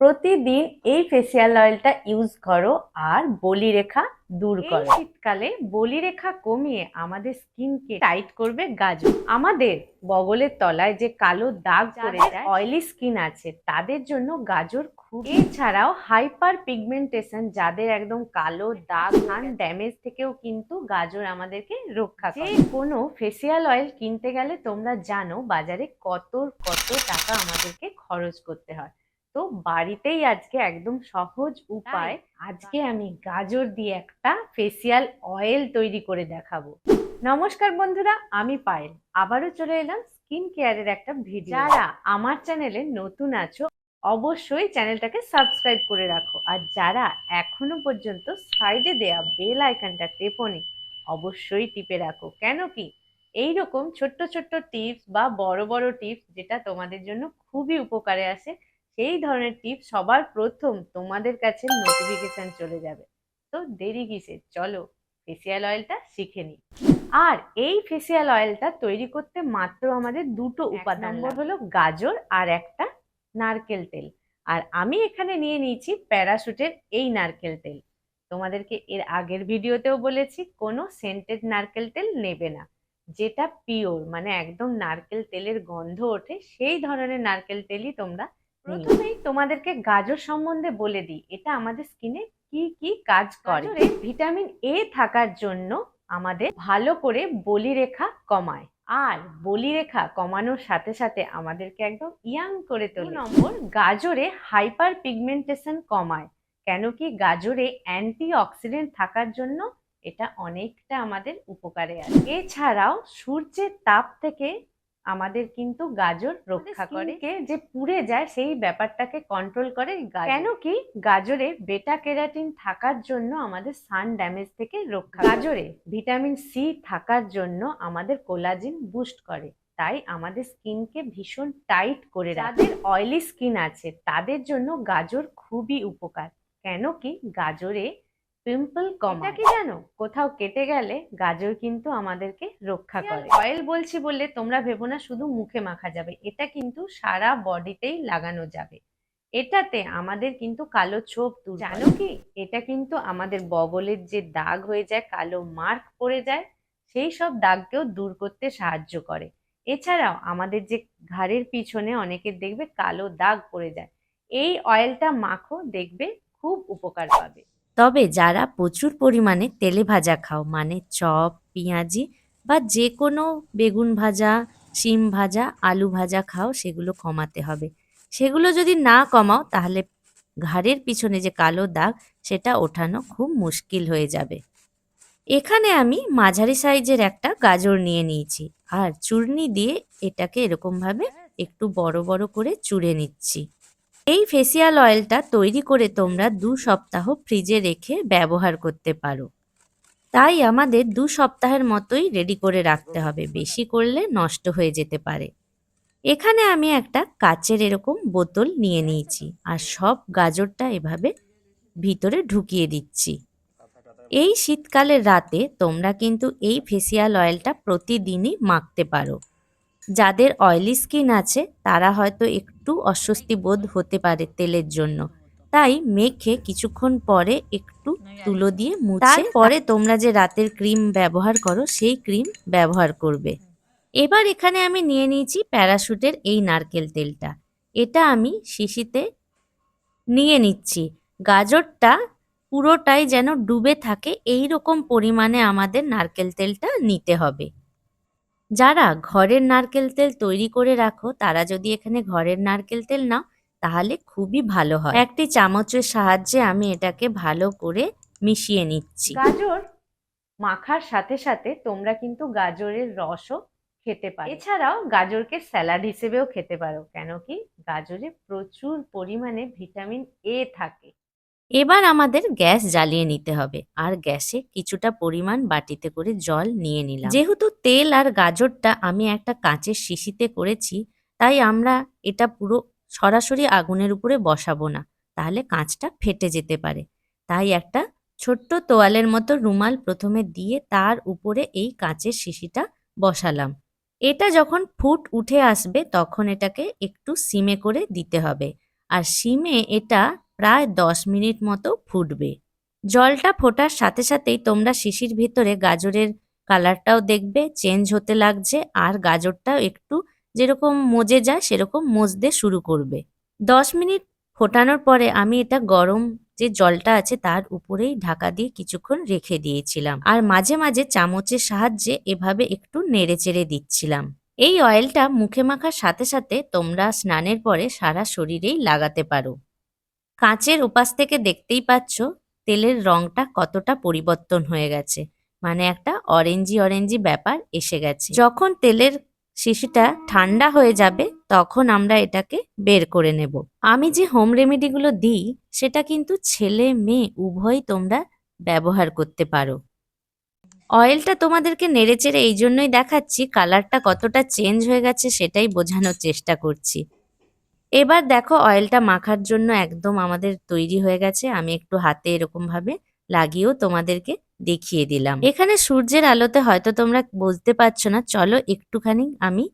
প্রতিদিন এই ফেসিয়াল অয়েলটা ইউজ করো আর বলিরেখা দূর করো। শীতকালে বলিরেখা কমিয়ে আমাদের স্কিনকে টাইট করবে গাজর। আমাদের বগলের তলায় যে কালো দাগ পড়ে যায় অয়েলি স্কিন আছে তাদের জন্য গাজর খুব এছাড়াও হাইপার পিগমেন্টেশন যাদের একদম কালো দাগ সান ড্যামেজ থেকেও কিন্তু গাজর আমাদেরকে রক্ষা করে। কোনো ফেসিয়াল অয়েল কিনতে গেলে তোমরা জানো বাজারে কত কত টাকা আমাদেরকে খরচ করতে হয়। তো বাড়িতেই আজকে একদম সহজ উপায় আজকে আমি গাজর দিয়ে একটা ফেসিয়াল অয়েল তৈরি করে দেখাবো। নমস্কার বন্ধুরা আমি পায়েল। আবারও চলে এলাম স্কিন কেয়ারের একটা ভিডিও যারা আমার চ্যানেলে নতুন আছো অবশ্যই চ্যানেলটাকে সাবস্ক্রাইব করে রাখো। আর যারা এখনও পর্যন্ত সাইডে দেয়া বেল আইকনটা টেপনি অবশ্যই টিপে রাখো। কেন কি? এইরকম ছোট্ট ছোট্ট টিপস বা বড় বড় টিপস যেটা তোমাদের জন্য খুবই উপকারে আসে সেই ধরনের টিপস সবার প্রথম তোমাদের কাছে নোটিফিকেশন চলে যাবে। তো দেরি কিসের? চলো ফেসিয়াল অয়েলটা শিখে নিই। আর এই ফেসিয়াল অয়েলটা তৈরি করতে মাত্র আমাদের দুটো উপাদান নম্বর। হলো গাজর আর একটা নারকেল তেল। আর আমি এখানে নিয়ে নিয়েছি প্যারাশুটের এই নারকেল তেল। তোমাদেরকে এর আগের ভিডিওতেও বলেছি কোনো সেন্টেড নারকেল তেল নেবে না। যেটা পিওর মানে একদম নারকেল তেলের গন্ধ ওঠে সেই ধরনের নারকেল তেলই তোমরা প্রথমেই তোমাদেরকে গাজর সম্বন্ধে বলে দিই এটা আমাদের স্কিনে কি কি কাজ করে। ভিটামিন এ থাকার জন্য আমাদের ভালো করে বলিরেখা কমায়। আর বলিরেখা কমানোর সাথে সাথে আমাদেরকে একদম ইয়াং করে তোলে। নম্বর গাজরে হাইপার পিগমেন্টেশন কমায় কেন কি গাজরে অ্যান্টি অক্সিডেন্ট থাকার জন্য এটা অনেকটা আমাদের উপকারে আসে। এছাড়াও সূর্যের তাপ থেকে আমাদের কিন্তু গাজর রক্ষা করে। যে পুড়ে যায় সেই ব্যাপারটাকে কন্ট্রোল করে গাজর। কেন কি? গাজরে বেটা কেরাটিন থাকার জন্য আমাদের সান ড্যামেজ থেকে রক্ষা গাজরে ভিটামিন সি থাকার জন্য আমাদের কোলাজিন বুস্ট করে। তাই আমাদের স্কিনকে ভীষণ টাইট করে রাখে। যাদের অয়েলি স্কিন আছে তাদের জন্য গাজর খুবই উপকার। কেন কি? গাজরে পিম্পল কম কি জানো? কোথাও কেটে গেলে গাজর কিন্তু আমাদেরকে রক্ষা করে। অয়েল বলছি বললে তোমরা ভেবো না শুধু মুখে মাখা যাবে। এটা কিন্তু সারা বডিতেই লাগানো যাবে। এটাতে আমাদের কিন্তু কালো ছোপ দূর জানো কি? এটা কিন্তু আমাদের বগলের যে দাগ হয়ে যায় কালো মার্ক পড়ে যায় সেই সব দাগকেও দূর করতে সাহায্য করে। এছাড়াও আমাদের যে ঘাড়ের পিছনে অনেকের দেখবে কালো দাগ পড়ে যায়। এই অয়েলটা মাখো দেখবে খুব উপকার পাবে। তবে যারা প্রচুর পরিমাণে তেলে ভাজা খাও মানে চপ, পেঁয়াজি বা যে কোনো বেগুন ভাজা, শিম ভাজা, আলু ভাজা খাও, সেগুলো কমাতে হবে। সেগুলো যদি না কমাও, তাহলে ঘাড়ের পিছনে যে কালো দাগ, সেটা ওঠানো খুব মুশকিল হয়ে যাবে। এখানে আমি মাঝারি সাইজের একটা গাজর নিয়ে নিয়েছি, আর চূর্নি দিয়ে এটাকে এরকমভাবে একটু বড় বড় করে চুড়ে নিচ্ছি। এই ফেসিয়াল অয়েলটা তৈরি করে তোমরা দু সপ্তাহ ফ্রিজে রেখে ব্যবহার করতে পারো। তাই আমাদের দু সপ্তাহের মতোই রেডি করে রাখতে হবে। বেশি করলে নষ্ট হয়ে যেতে পারে। এখানে আমি একটা কাচের এরকম বোতল নিয়ে নিয়েছি আর সব গাজরটা এভাবে ভিতরে ঢুকিয়ে দিচ্ছি। এই শীতকালের রাতে তোমরা কিন্তু এই ফেসিয়াল অয়েলটা প্রতিদিনই মাখতে পারো। যাদের অয়েলি স্কিন আছে তারা হয়তো একটু অস্বস্তি বোধ হতে পারে তেলের জন্য। তাই মেখে কিছুক্ষণ পরে একটু তুলো দিয়ে মুছে তারপরে তোমরা যে রাতের ক্রিম ব্যবহার করো সেই ক্রিম ব্যবহার করবে। এবার এখানে আমি নিয়ে নিয়েছি প্যারাশুটের এই নারকেল তেলটা। এটা আমি শিশিতে নিয়ে নিচ্ছি। গাজরটা পুরোটাই যেন ডুবে থাকে এই রকম পরিমাণে আমাদের নারকেল তেলটা নিতে হবে। যারা ঘরের নারকেল তেল তৈরি করে রাখো, তারা যদি এখানে ঘরের নারকেল তেল নাও, তাহলে খুবই ভালো হয়। একটি চামচের সাহায্যে আমি এটাকে ভালো করে মিশিয়ে নিচ্ছি। গাজর মাখার সাথে সাথে তোমরা কিন্তু গাজরের রসও খেতে পারো। এছাড়াও গাজরকে স্যালাড হিসেবেও খেতে পারো, কেন কি গাজরে প্রচুর পরিমাণে ভিটামিন এ থাকে। এবার আমাদের গ্যাস জ্বালিয়ে নিতে হবে। আর গ্যাসে কিছুটা পরিমাণ বাটিতে করে জল নিয়ে নিলাম। যেহেতু তেল আর গাজরটা আমি একটা কাঁচের শিশিতে করেছি, তাই আমরা এটা পুরো সরাসরি আগুনের উপরে বসাবো না, তাহলে কাঁচটা ফেটে যেতে পারে। তাই একটা ছোট্ট তোয়ালের মতো রুমাল প্রথমে দিয়ে তার উপরে এই কাঁচের শিশিটা বসালাম। এটা যখন ফুট উঠে আসবে, তখন এটাকে একটু সিমে করে দিতে হবে। আর সিমে এটা প্রায় দশ মিনিট মতো ফুটবে। জলটা ফোটার সাথে সাথেই তোমরা শিশির ভিতরে গাজরের কালারটাও দেখবে চেঞ্জ হতে লাগছে আর গাজরটাও একটু যেরকম মজে যায় সেরকম মজতে শুরু করবে। দশ মিনিট ফোটানোর পরে আমি এটা গরম যে জলটা আছে তার উপরেই ঢাকা দিয়ে কিছুক্ষণ রেখে দিয়েছিলাম আর মাঝে মাঝে চামচের সাহায্যে এভাবে একটু নেড়ে চেড়ে দিচ্ছিলাম। এই অয়েলটা মুখে মাখার সাথে সাথে তোমরা স্নানের পরে সারা শরীরেই লাগাতে পারো। কাঁচের উপাস থেকে দেখতেই পাচ্ছ তেলের রংটা কতটা পরিবর্তন হয়ে গেছে। মানে একটা অরেঞ্জি অরেঞ্জি ব্যাপার এসে গেছে। যখন তেলের শিশিটা ঠান্ডা হয়ে যাবে, তখন আমরা এটাকে বের করে নেব। আমি যে হোম রেমেডিগুলো দিই, সেটা কিন্তু ছেলে মেয়ে উভয় তোমরা ব্যবহার করতে পারো। অয়েলটা তোমাদেরকে নেড়েচেড়ে এই জন্যই দেখাচ্ছি কালারটা কতটা চেঞ্জ হয়ে গেছে সেটাই বোঝানোর চেষ্টা করছি। এবার দেখো অয়েলটা মাখার জন্য একদম আমাদের তৈরি হয়ে গেছে। আমি একটু হাতে এরকম ভাবে লাগিয়েও তোমাদেরকে দেখিয়ে দিলাম। এখানে সূর্যের আলোতে হয়তো তোমরা বুঝতে পারছ না, চলো একটুখানি আমি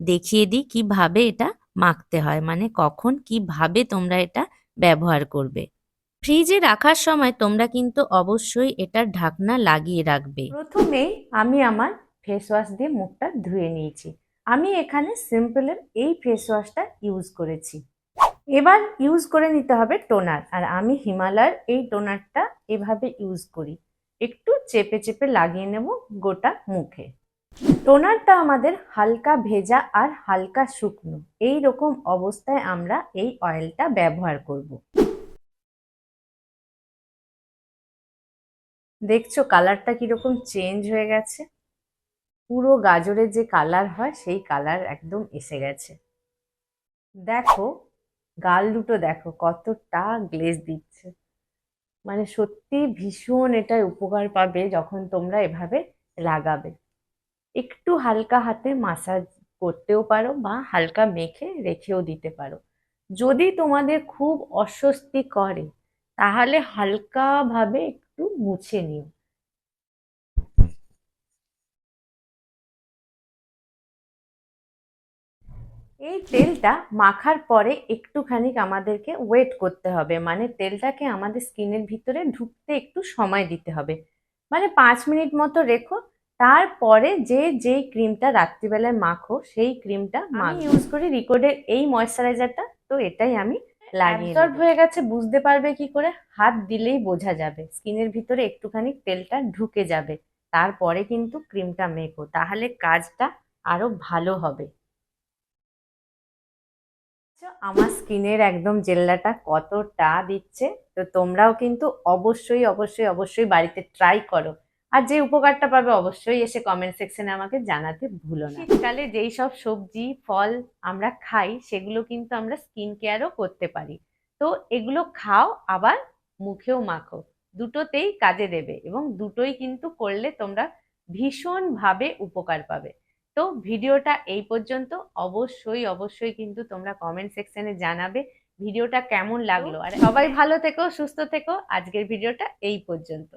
দেখিয়ে দিই কীভাবে এটা মাখতে হয় মানে কখন কীভাবে তোমরা এটা ব্যবহার করবে। ফ্রিজে রাখার সময় তোমরা কিন্তু অবশ্যই এটার ঢাকনা লাগিয়ে রাখবে। প্রথমেই আমি আমার ফেস ওয়াশ দিয়ে মুখটা ধুয়ে নিয়েছি। আমি এখানে সিম্পলের এই ফেস ওয়াশটা ইউজ করেছি। এবার ইউজ করে নিতে হবে টোনার আর আমি হিমালয়ের এই টোনারটা এভাবে ইউজ করি। একটু চেপে চেপে লাগিয়ে নেব গোটা মুখে। টোনারটা আমাদের হালকা ভেজা আর হালকা শুকনো, এই রকম অবস্থায় আমরা এই অয়েলটা ব্যবহার করব। দেখছ কালারটা কীরকম চেঞ্জ হয়ে গেছে। পুরো গাজরের যে কালার হয়, সেই কালার একদম এসে গেছে। দেখো, গাল দুটো দেখো, কতটা গ্লেজ দিচ্ছে। মানে সত্যি ভীষণ এটা উপকার পাবে যখন তোমরা এভাবে লাগাবে। একটু হালকা হাতে মাসাজ করতেও পারো বা হালকা মেখে রেখেও দিতে পারো। যদি তোমাদের খুব অস্বস্তি করে, তাহলে হালকাভাবে একটু মুছে নিও। এই তেলটা মাখার পরে একটুখানি আমাদেরকে ওয়েট করতে হবে। মানে তেলটাকে আমাদের স্কিনের ভিতরে ঢুকতে একটু সময় দিতে হবে। মানে পাঁচ মিনিট মতো রেখো তারপরে যে যেই ক্রিমটা রাত্রিবেলায় মাখো সেই ক্রিমটা আমি ইউজ করি রিকোডের এই ময়শ্চারাইজারটা তো এটাই আমি লাগিয়ে অ্যাবজর্ব হয়ে গেছে বুঝতে পারবে কি করে? হাত দিলেই বোঝা যাবে। স্কিনের ভিতরে একটুখানি তেলটা ঢুকে যাবে। তারপরে কিন্তু ক্রিমটা মেখো। তাহলে কাজটা আরও ভালো হবে। আমার স্কিনের একদম জেল্লাটা কতটা দিচ্ছে? তো তোমরাও কিন্তু অবশ্যই অবশ্যই অবশ্যই বাড়িতে ট্রাই করো। আর যে উপকারটা পাবে অবশ্যই এসে কমেন্ট সেকশনে আমাকে জানাতে ভুলো না। শীতকালে যেই সব সবজি, ফল আমরা খাই, সেগুলো কিন্তু আমরা স্কিন কেয়ারও করতে পারি। তো এগুলো খাও, আবার মুখেও মাখো। দুটোতেই কাজে দেবে এবং দুটোই কিন্তু করলে তোমরা ভীষণভাবে উপকার পাবে। তো ভিডিওটা এই পর্যন্ত। অবশ্যই অবশ্যই কিন্তু তোমরা কমেন্ট সেকশনে জানাবে ভিডিওটা কেমন লাগল। আর সবাই ভালো থেকো, সুস্থ থেকো। আজকের ভিডিওটা এই পর্যন্ত।